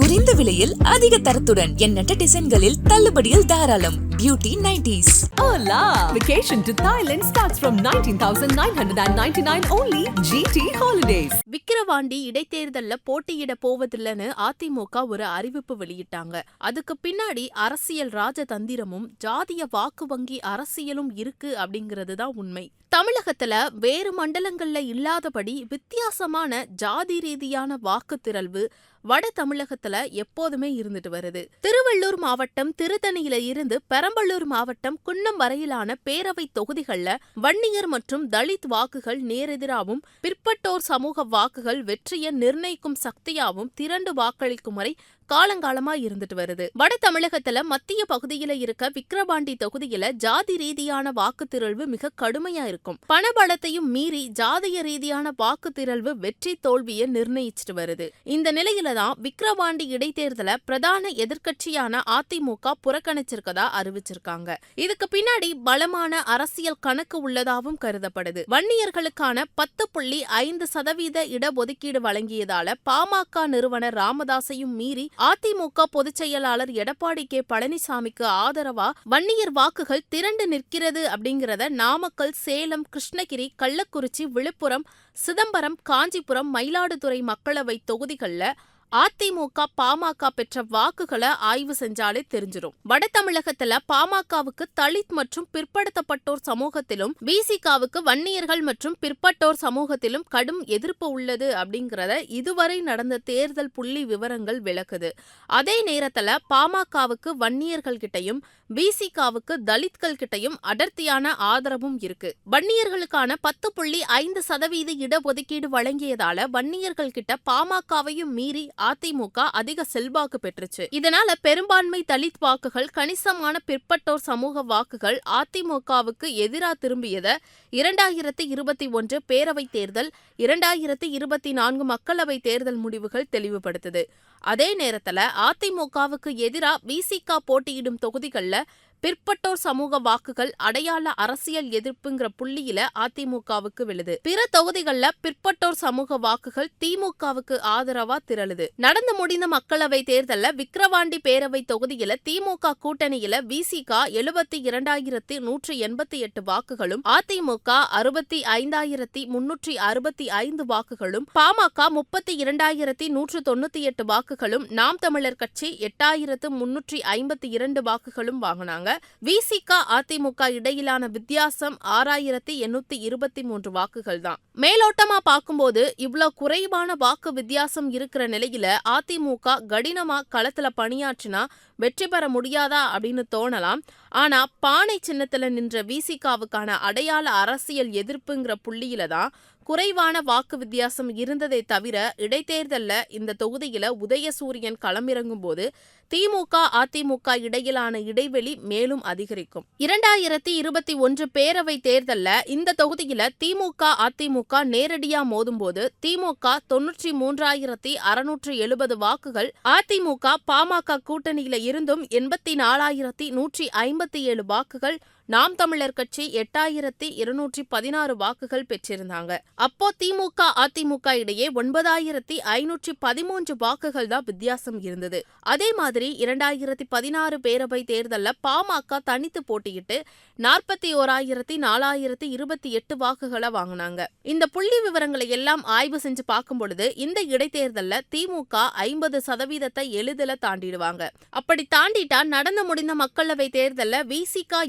குறைந்த விலையில் அதிக தரத்துடன் எண்ணற்ற டிசைன்களில் தள்ளுபடியில் தாராளம். Beauty nighties Hola! Vacation to Thailand starts from 19,999 only. GT Holidays. Vikravandi இடைத்தேர்தல்ல போட்டியிட போவதில்லைன்னு அதிமுக ஒரு அறிவிப்பு வெளியிட்டாங்க. அதுக்கு பின்னாடி அரசியல் ராஜதந்திரமும் ஜாதிய வாக்கு வங்கி அரசியலும் இருக்கு அப்படிங்கிறது தான் உண்மை. தமிழகத்துல வேறு மண்டலங்கள்ல இல்லாதபடி வித்தியாசமான ஜாதி ரீதியான வாக்கு திரள்வு வட தமிழகத்துல எப்போதுமே இருந்துட்டு வருது. திருவள்ளூர் மாவட்டம் திருத்தணியில இருந்து பெரம்பலூர் மாவட்டம் குன்னம் வரையிலான பேரவை தொகுதிகள்ல வன்னியர் மற்றும் தலித் வாக்குகள் நேரெதிராகவும் பிற்பட்டோர் சமூக வாக்குகள் வெற்றியை நிர்ணயிக்கும் சக்தியாவும் திரண்டு வாக்களிக்கும் முறை காலங்காலமா இருந்துட்டு வருது. வட தமிழகத்துல மத்திய பகுதியில இருக்க விக்கிரவாண்டி தொகுதியில ஜாதி ரீதியான வாக்கு திரள்வு மிக கடுமையா இருக்கும். பணபலத்தையும் மீறி ஜாதிய ரீதியான வாக்கு திரள்வு வெற்றி தோல்வியை நிர்ணயிச்சிட்டு வருது. இந்த நிலையில தான் விக்கிரவாண்டி இடைத்தேர்தல பிரதான எதிர்க்கட்சியான அதிமுக புறக்கணிச்சிருக்கதா அறிவிச்சிருக்காங்க. இதுக்கு பின்னாடி பலமான அரசியல் கணக்கு உள்ளதாவும் கருதப்படுது. வன்னியர்களுக்கான பத்து புள்ளி ஐந்து சதவீத இடஒதுக்கீடு வழங்கியதால பாமக நிறுவனர் ராமதாசையும் மீறி அதிமுக பொதுச் செயலாளர் எடப்பாடி கே. பழனிசாமிக்கு ஆதரவா வன்னியர் வாக்குகள் திரண்டு நிற்கிறது அப்படிங்கறத நாமக்கல் சேலம் கிருஷ்ணகிரி கள்ளக்குறிச்சி விழுப்புரம் சிதம்பரம் காஞ்சிபுரம் மயிலாடுதுறை மக்களவை தொகுதிகள்ல அதிமுக பாமக பெற்ற வாக்குகளை ஆய்வு செஞ்சாலே தெரிஞ்சிடும் வட தமிழகத்துல பாமகவுக்கு தலித் மற்றும் பிற்படுத்தப்பட்டோர் சமூகத்திலும் பிசிகாவுக்கு வன்னியர்கள் மற்றும் பிற்பட்டோர் சமூகத்திலும் கடும் எதிர்ப்பு உள்ளது அப்படிங்கிறத இதுவரை நடந்த தேர்தல் புள்ளி விவரங்கள் விளக்குது. அதே நேரத்துல பாமகவுக்கு வன்னியர்கள் கிட்டையும் பிசிகாவுக்கு தலித்கள் கிட்டையும் அடர்த்தியான ஆதரவும் இருக்கு. வன்னியர்களுக்கான பத்து புள்ளி ஐந்து சதவீத இடஒதுக்கீடு வழங்கியதால வன்னியர்கள் கிட்ட பாமகவையும் மீறி அதிமுக அதிக செல்வாக்கு பெற்றுச்சு. இதனால பெரும்பான்மை தலித் வாக்குகள் கணிசமான பிற்பட்டோர் சமூக வாக்குகள் அதிமுகவுக்கு எதிரா திரும்பியத இரண்டாயிரத்தி இருபத்தி ஒன்று பேரவைத் தேர்தல் இரண்டாயிரத்தி இருபத்தி நான்கு மக்களவைத் தேர்தல் முடிவுகள் தெளிவுபடுத்துது. அதே நேரத்துல அதிமுகவுக்கு எதிரா விசிக போட்டியிடும் தொகுதிகள்ல பிற்பட்டோர் சமூக வாக்குகள் அடையாள அரசியல் எதிர்ப்புங்கிற புள்ளியில அதிமுகவுக்கு விழுது. பிற தொகுதிகள்ல பிற்பட்டோர் சமூக வாக்குகள் திமுகவுக்கு ஆதரவா திரளுது. நடந்து முடிந்த மக்களவை தேர்தல்ல விக்கிரவாண்டி பேரவை தொகுதியில திமுக கூட்டணியில விசிக எழுபத்தி இரண்டாயிரத்தி நூற்றி எண்பத்தி எட்டு வாக்குகளும் அதிமுக அறுபத்தி ஐந்தாயிரத்தி முன்னூற்றி அறுபத்தி ஐந்து வாக்குகளும் பாமக முப்பத்தி இரண்டாயிரத்தி நூற்று தொண்ணூத்தி எட்டு வாக்குகளும் நாம் தமிழர் கட்சி எட்டாயிரத்து முன்னூற்றி ஐம்பத்தி இரண்டு வாக்குகளும் வாங்கினாங்க. விசிக அதிமுக இடையிலான வித்தியாசம் ஆறாயிரத்தி எண்ணூத்தி இருபத்தி மூன்று வாக்குகள் தான் மேலோட்டமா பார்க்கும்போது இவ்வளவு குறைவான வாக்கு வித்தியாசம் இருக்கிற நிலையில அதிமுக கடினமா களத்துல பணியாற்றினா வெற்றி பெற முடியாதா அப்படின்னு தோணலாம். ஆனா பானை சின்னத்துல நின்ற விசிகாவுக்கான அடையாள அரசியல் எதிர்ப்புங்கிற புள்ளியில தான் குறைவான வாக்கு வித்தியாசம் இருந்ததை தவிர இடைத்தேர்தல்ல இந்த தொகுதியில உதயசூரியன் களமிறங்கும் போது திமுக அதிமுக இடையிலான இடைவெளி மேலும் அதிகரிக்கும். இரண்டாயிரத்தி இருபத்தி ஒன்று பேரவை தேர்தல்ல இந்த தொகுதியில திமுக அதிமுக நேரடியா மோதும்போது திமுக தொன்னூற்றி மூன்றாயிரத்தி அறுநூற்று எழுபது வாக்குகள் அதிமுக பாமக கூட்டணியில இருந்தும் எண்பத்தி நாலாயிரத்தி நூற்றி ஐம்பத்தி ஏழு வாக்குகள் நாம் தமிழர் கட்சி எட்டாயிரத்தி இருநூற்றி பதினாறு வாக்குகள் பெற்றிருந்தாங்க. அப்போ திமுக அதிமுக இடையே ஒன்பதாயிரத்தி ஐநூற்றி பதிமூன்று வாக்குகள் தான் வித்தியாசம் இருந்தது. அதே மாதிரி இரண்டாயிரத்தி பதினாறு பேரவை தேர்தலில் பாமக தனித்து போட்டியிட்டு நாற்பத்தி ஓராயிரத்தி நாலாயிரத்தி இருபத்தி எட்டு வாக்குகளை வாங்கினாங்க. இந்த புள்ளி விவரங்களை எல்லாம் ஆய்வு செஞ்சு பார்க்கும் பொழுது இந்த இடைத்தேர்தல்ல திமுக ஐம்பது சதவீதத்தை எளிதில் தாண்டிடுவாங்க. அப்படி தாண்டிட்டா நடந்து முடிந்த மக்களவை தேர்தல்ல விசிக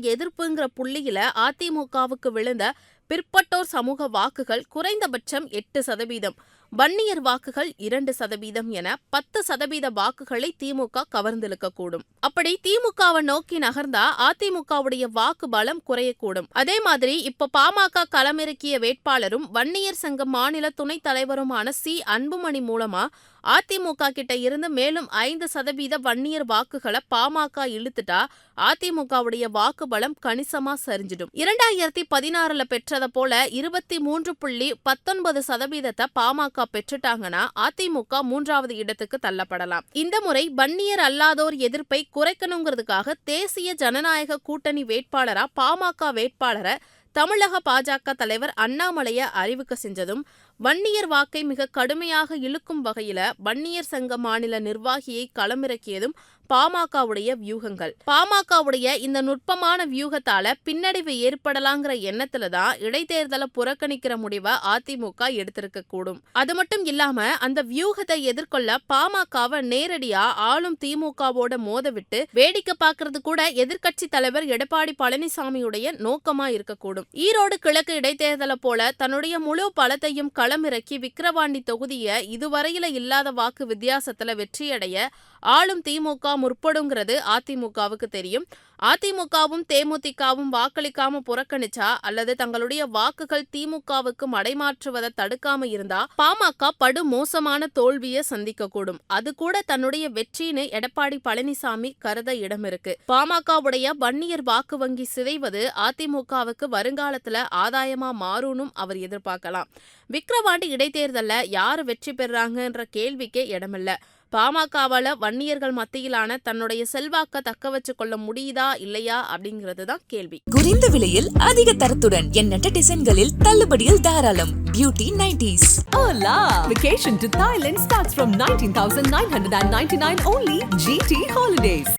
வாக்குங்கிற புள்ளியில அதிமுகவுக்கு விழுந்த பிற்பட்டோர் சமூக வாக்குகள் குறைந்தபட்சம் எட்டு சதவீதம். வன்னியர் வாக்குகள் இரண்டு சதவீதம் என பத்து சதவீத வாக்குகளை திமுக கவர்ந்திழுக்கக்கூடும். அப்படி திமுகவை நோக்கி நகர்ந்தா அதிமுகவுடைய வாக்கு பலம் குறையக்கூடும். அதே மாதிரி இப்ப பாமக களமிறக்கிய வேட்பாளரும் வன்னியர் சங்க மாநில துணைத் தலைவருமான சி. அன்புமணி மூலமா அதிமுக கிட்ட இருந்து மேலும் ஐந்து சதவீத வன்னியர் வாக்குகளை பாமக இழுத்துட்டா அதிமுகவுடைய வாக்கு பலம் கணிசமா சரிஞ்சிடும். இரண்டாயிரத்தி பதினாறுல பெற்றத போல இருபத்தி மூன்று புள்ளி பத்தொன்பது சதவீதத்தை பாமக பெற்றுட்டாங்கன்னா அதிமுக மூன்றாவது இடத்துக்கு தள்ளப்படலாம். இந்த முறை வன்னியர் அல்லாதோர் எதிர்ப்பை குறைக்கணுங்கிறதுக்காக தேசிய ஜனநாயக கூட்டணி வேட்பாளரா பாமக வேட்பாளரை தமிழக பாஜக தலைவர் அண்ணாமலைய அறிவிக்க செஞ்சதும் வன்னியர் வாக்கை மிக கடுமையாக இழுக்கும் வகையில வன்னியர் சங்க மாநில நிர்வாகியை களமிறக்கியதும் பாமகவுடைய வியூகங்கள். பாமகவுடைய இந்த நுட்பமான வியூகத்தால பின்னடைவு ஏற்படலாங்கிற எண்ணத்துல தான் இடைத்தேர்தலை புறக்கணிக்கிற முடிவை அதிமுக எடுத்திருக்க கூடும். அது மட்டும் இல்லாம அந்த வியூகத்தை எதிர்கொள்ள பாமகவை நேரடியா ஆளும் திமுகவோட மோதவிட்டு வேடிக்கை பார்க்கறது கூட எதிர்க்கட்சி தலைவர் எடப்பாடி பழனிசாமியுடைய நோக்கமா இருக்கக்கூடும் ஈரோடு கிழக்கு இடைத்தேர்தலை போல தன்னுடைய முழு பலத்தையும் களமிறக்கி விக்கிரவாண்டி தொகுதியை இதுவரையில இல்லாத வாக்கு வித்தியாசத்துல வெற்றியடைய ஆளும் திமுக முற்படுங்கிறது அதிமுகவுக்கு தெரியும். அதிமுகவும் தேமுதிகவும் வாக்களிக்காம புறக்கணிச்சா அல்லது தங்களுடைய வாக்குகள் திமுகவுக்கு மடைமாற்றுவதை தடுக்காம இருந்தா பாமக படு மோசமான தோல்வியை சந்திக்க கூடும் அது கூட தன்னுடைய வெற்றின்னு எடப்பாடி பழனிசாமி கருத இடம் இருக்கு. பாமகவுடைய வன்னியர் வாக்கு வங்கி சிதைவது அதிமுகவுக்கு வருங்காலத்துல ஆதாயமா மாறும்னும் அவர் எதிர்பார்க்கலாம். விக்கிரவாண்டி இடைத்தேர்தல்ல யாரு வெற்றி பெறாங்கன்ற கேள்விக்கே இடமில்ல. பாமகவால வன்னியர்கள் மத்தியிலான தன்னுடைய செல்வாக்க தக்க வச்சு கொள்ள முடியுதா இல்லையா அப்படிங்கிறது தான் கேள்வி குறைந்த விலையில் அதிக தரத்துடன் எண்ணற்ற டிசைன்களில் தள்ளுபடியில் தாராளம் beauty nineties Hola! Vacation to Thailand starts from 19,999 only GT Holidays.